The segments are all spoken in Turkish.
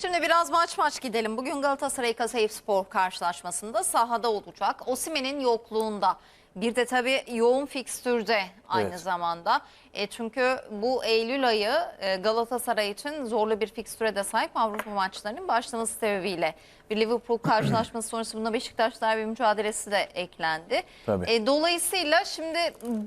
Şimdi biraz maç maç gidelim. Bugün Galatasaray Kasayipspor karşılaşmasında sahada olacak. Osimen'in yokluğunda. Bir de tabii yoğun fikstürde aynı Evet. zamanda. E, çünkü bu Eylül ayı e, Galatasaray için zorlu bir fikstüre de sahip Avrupa maçlarının başlaması sebebiyle. Bir Liverpool karşılaşması sonrası buna Beşiktaş derbi mücadelesi de eklendi. Tabii. E, dolayısıyla şimdi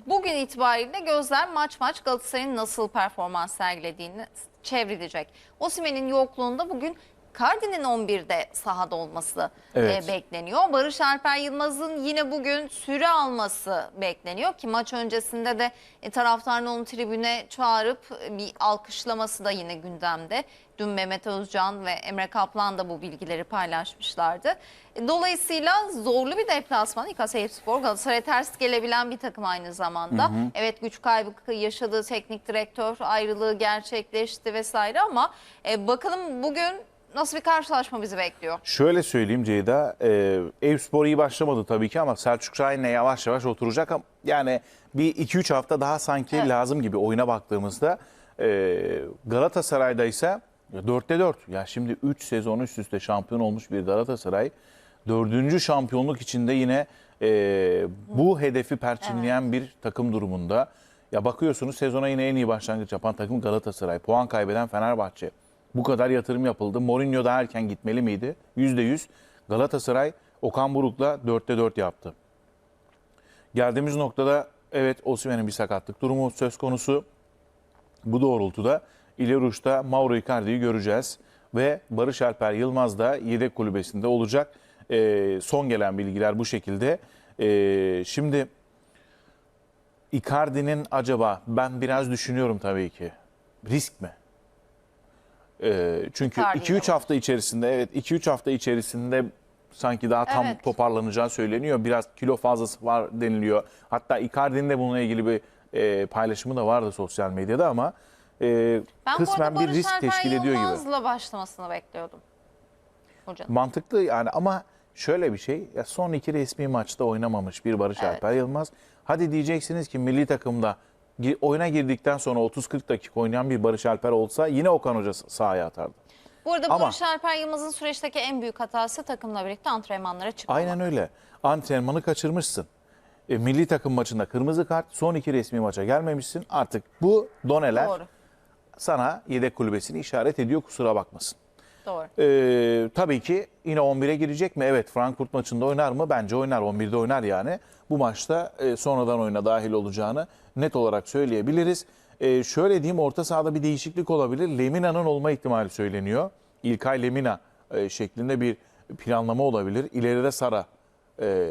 bugün itibariyle gözler maç maç Galatasaray'ın nasıl performans sergilediğini çevrilecek. Osimhen'in yokluğunda bugün Cardi'nin 11'de sahada olması Evet. e, bekleniyor. Barış Alper Yılmaz'ın yine bugün süre alması bekleniyor ki maç öncesinde de e, taraftarın onu tribüne çağırıp e, bir alkışlaması da yine gündemde. Dün Mehmet Özcan ve Emre Kaplan da bu bilgileri paylaşmışlardı. E, Dolayısıyla zorlu bir deplasman. İKSeyirspor Galatasaray'a ters gelebilen bir takım aynı zamanda. Evet güç kaybı yaşadığı teknik direktör ayrılığı gerçekleşti vesaire ama e, bakalım bugün nasıl bir karşılaşma bizi bekliyor? Şöyle söyleyeyim Ceyda, e, Eyüpspor iyi başlamadı tabii ki ama Selçuk Şahin'le yavaş yavaş oturacak. Ama Yani bir 2-3 hafta daha sanki Evet. lazım gibi oyuna baktığımızda. E, Galatasaray'da ise 4'te 4. Ya şimdi 3 sezon üst üste şampiyon olmuş bir Galatasaray. Dördüncü şampiyonluk içinde yine e, bu hedefi perçinleyen bir takım durumunda. Ya bakıyorsunuz sezona yine en iyi başlangıç yapan takım Galatasaray. Puan kaybeden Fenerbahçe. Bu kadar yatırım yapıldı. Mourinho da erken gitmeli miydi? %100. Galatasaray Okan Buruk'la 4'te 4 yaptı. Geldiğimiz noktada evet Osimhen'in bir sakatlık durumu söz konusu. Bu doğrultuda ileri uçta Mauro Icardi'yi göreceğiz. Ve Barış Alper Yılmaz da yedek kulübesinde olacak. Ee, son gelen bilgiler bu şekilde. Ee, şimdi Icardi'nin acaba ben biraz düşünüyorum tabii ki. Risk mi? Ee, çünkü Icardi 2-3 de hafta içerisinde evet 2-3 hafta içerisinde sanki daha tam Evet. toparlanacağı söyleniyor. Biraz kilo fazlası var deniliyor. Hatta Icardi'nin de bununla ilgili bir e, paylaşımı da vardı sosyal medyada ama e, Ben bu kısmen arada bir Barış risk Alper teşkil ediyor gibi. Yılmaz'la başlamasını bekliyordum. Hocanın. Mantıklı yani ama şöyle bir şey ya son iki resmi maçta oynamamış bir Barış. Alper Yılmaz. Hadi diyeceksiniz ki milli takımda oyuna girdikten sonra 30-40 dakika oynayan bir Barış Alper olsa yine Okan Hoca sahaya atardı. Bu arada Ama- Barış Alper Yılmaz'ın süreçteki en büyük hatası takımla birlikte antrenmanlara çıkmamak. Aynen öyle. Antrenmanı kaçırmışsın. E, milli takım maçında kırmızı kart, son iki resmi maça gelmemişsin. Artık bu doneler Doğru. sana yedek kulübesini işaret ediyor kusura bakmasın. Doğru. Ee, tabii ki yine 11'e girecek mi? Evet Frankfurt maçında oynar mı? Bence oynar. 11'de oynar yani. Bu maçta e, sonradan oyuna dahil olacağını net olarak söyleyebiliriz. Ee, şöyle diyeyim orta sahada bir değişiklik olabilir. Lemina'nın olma ihtimali söyleniyor. İlkay Lemina e, şeklinde bir planlama olabilir. İleride Sara. e,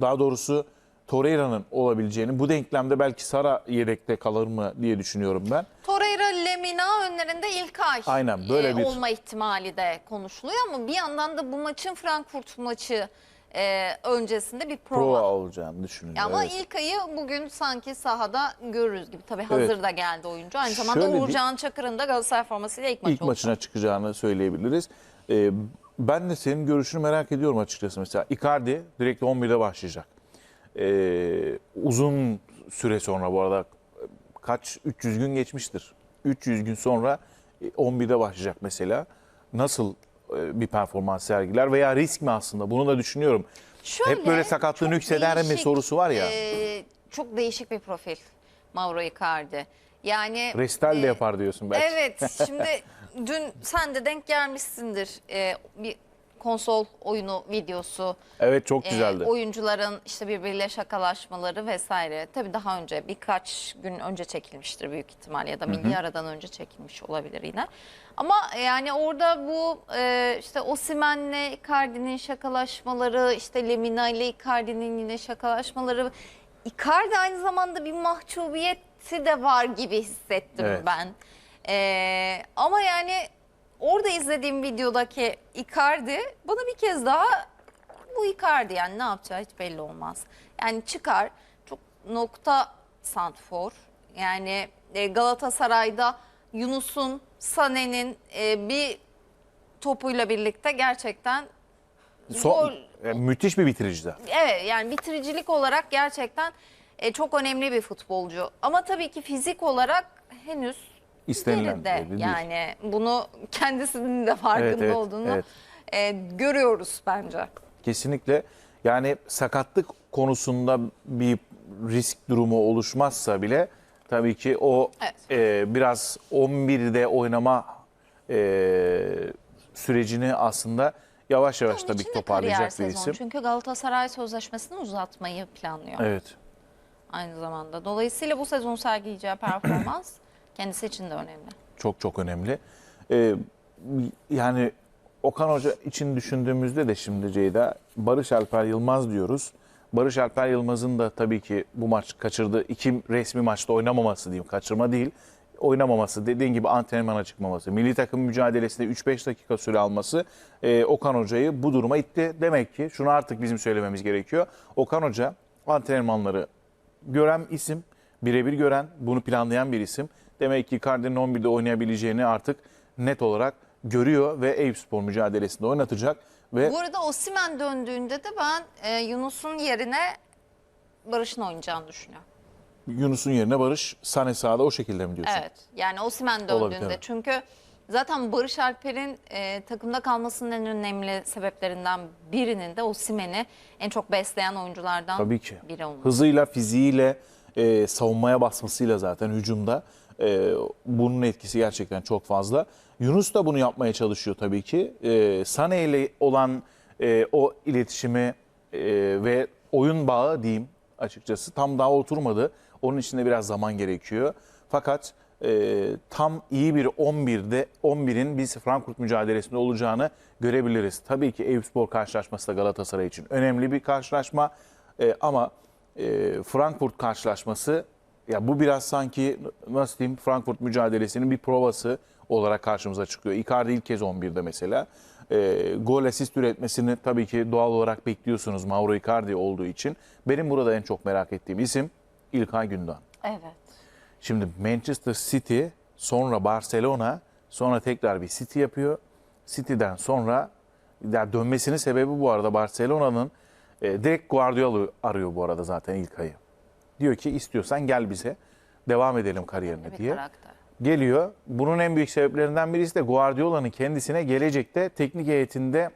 daha doğrusu Torreira'nın olabileceğini. Bu denklemde belki Sara yedekte kalır mı diye düşünüyorum ben. Torreira, Lemina önlerinde İlkay Aynen, böyle e, bir- olma ihtimali de konuşuluyor ama bir yandan da bu maçın Frankfurt maçı e, öncesinde bir prova. Prova olacağını düşünüyorum. Ama evet. İlkay'ı bugün sanki sahada görürüz gibi. Tabii hazır Evet. da geldi oyuncu. Aynı zamanda Şöyle bir- Uğurcan Çakır'ın da Galatasaray formasıyla ilk maçı ilk maçına çıkacağını söyleyebiliriz. Ee, ben de senin görüşünü merak ediyorum açıkçası. Mesela Icardi direkt 11'de başlayacak. Ee, uzun süre sonra bu arada kaç 300 gün geçmiştir. 300 gün sonra e, 11'de başlayacak mesela. Nasıl e, bir performans sergiler veya risk mi aslında? Bunu da düşünüyorum. Hep böyle sakatlığını çok yükseder mi sorusu var ya. e, çok değişik bir profil Mauro Icardi. Yani Restel de e, yapar diyorsun belki. Evet şimdi dün sen de denk gelmişsindir e, bir konsol oyunu videosu. Evet çok e, güzeldi. oyuncuların işte birbiriyle şakalaşmaları vesaire. Tabii daha önce birkaç gün önce çekilmiştir büyük ihtimal ya da milli aradan önce çekilmiş olabilir yine. Ama yani orada bu e, işte Osimen'le Icardi'nin şakalaşmaları, işte Lemina ile Icardi'nin yine şakalaşmaları. Icardi aynı zamanda bir mahcubiyeti de var gibi hissettim Evet. ben. E, ama yani orada izlediğim videodaki Icardi bana bir kez daha bu Icardi yani ne yapacağı hiç belli olmaz. Yani çıkar çok nokta santfor. Yani e, Galatasaray'da Yunus'un, Sané'nin e, bir topuyla birlikte gerçekten Son- gol e, müthiş bir bitirici de. Evet yani bitiricilik olarak gerçekten e, çok önemli bir futbolcu. Ama tabii ki fizik olarak henüz istenilen de bir değil. yani bunu kendisinin de farkında Evet, evet, olduğunu evet. e, görüyoruz bence. Kesinlikle yani sakatlık konusunda bir risk durumu oluşmazsa bile tabii ki o Evet. e, biraz 11'de oynama e, sürecini aslında yavaş yavaş Onun tabii ki toparlayacak bir isim. Çünkü Galatasaray sözleşmesini uzatmayı planlıyor Evet. aynı zamanda. Dolayısıyla bu sezon sergileyeceği performans kendisi için de önemli. Çok çok önemli. Ee, yani Okan Hoca için düşündüğümüzde de şimdi Ceyda Barış Alper Yılmaz diyoruz. Barış Alper Yılmaz'ın da tabii ki bu maç kaçırdığı iki resmi maçta oynamaması diyeyim. Kaçırma değil. Oynamaması, dediğin gibi antrenmana çıkmaması, milli takım mücadelesinde 3-5 dakika süre alması e, Okan Hoca'yı bu duruma itti. Demek ki şunu artık bizim söylememiz gerekiyor. Okan Hoca antrenmanları gören isim, birebir gören, bunu planlayan bir isim. Demek ki Icardi'nin 11'de oynayabileceğini artık net olarak görüyor ve Eyüpspor mücadelesinde oynatacak. Ve Bu arada Osimen döndüğünde de ben e, Yunus'un yerine Barış'ın oynayacağını düşünüyorum. Yunus'un yerine Barış Sane sahada o şekilde mi diyorsun? Evet. Yani Osimen Olabilir, döndüğünde. evet. Çünkü zaten Barış Alper'in e, takımda kalmasının en önemli sebeplerinden birinin de Osimen'i en çok besleyen oyunculardan Tabii ki. biri olması. Hızıyla, fiziğiyle, e, savunmaya basmasıyla zaten hücumda e, bunun etkisi gerçekten çok fazla. Yunus da bunu yapmaya çalışıyor tabii ki. E, Sane ile olan e, o iletişimi e, ve oyun bağı diyeyim açıkçası tam daha oturmadı. Onun için de biraz zaman gerekiyor. Fakat e, tam iyi bir 11'de 11'in biz Frankfurt mücadelesinde olacağını görebiliriz. Tabii ki Eyüpspor karşılaşması da Galatasaray için önemli bir karşılaşma. E, ama e, Frankfurt karşılaşması ya bu biraz sanki nasıl diyeyim Frankfurt mücadelesinin bir provası olarak karşımıza çıkıyor. Icardi ilk kez 11'de mesela. E, gol asist üretmesini tabii ki doğal olarak bekliyorsunuz Mauro Icardi olduğu için. Benim burada en çok merak ettiğim isim İlkay Gündoğan. Evet. Şimdi Manchester City, sonra Barcelona, sonra tekrar bir City yapıyor. City'den sonra ya dönmesinin sebebi bu arada Barcelona'nın e, direkt Guardiola arıyor bu arada zaten İlkay'ı. Diyor ki istiyorsan gel bize devam edelim kariyerine Bir diye. karakter. Geliyor. Bunun en büyük sebeplerinden birisi de Guardiola'nın kendisine gelecekte teknik heyetinde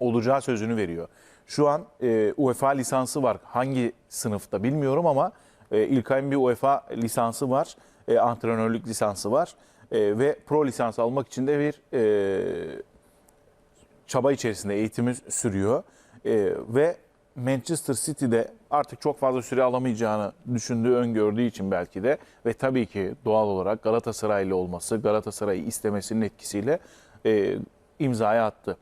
olacağı sözünü veriyor. Şu an e, UEFA lisansı var. Hangi sınıfta bilmiyorum ama e, İlkay'ın bir UEFA lisansı var. E, antrenörlük lisansı var. E, ve pro lisans almak için de bir e, çaba içerisinde eğitimi sürüyor. E, ve Manchester City'de artık çok fazla süre alamayacağını düşündüğü, öngördüğü için belki de ve tabii ki doğal olarak Galatasaraylı olması, Galatasaray'ı istemesinin etkisiyle e, imzaya attı.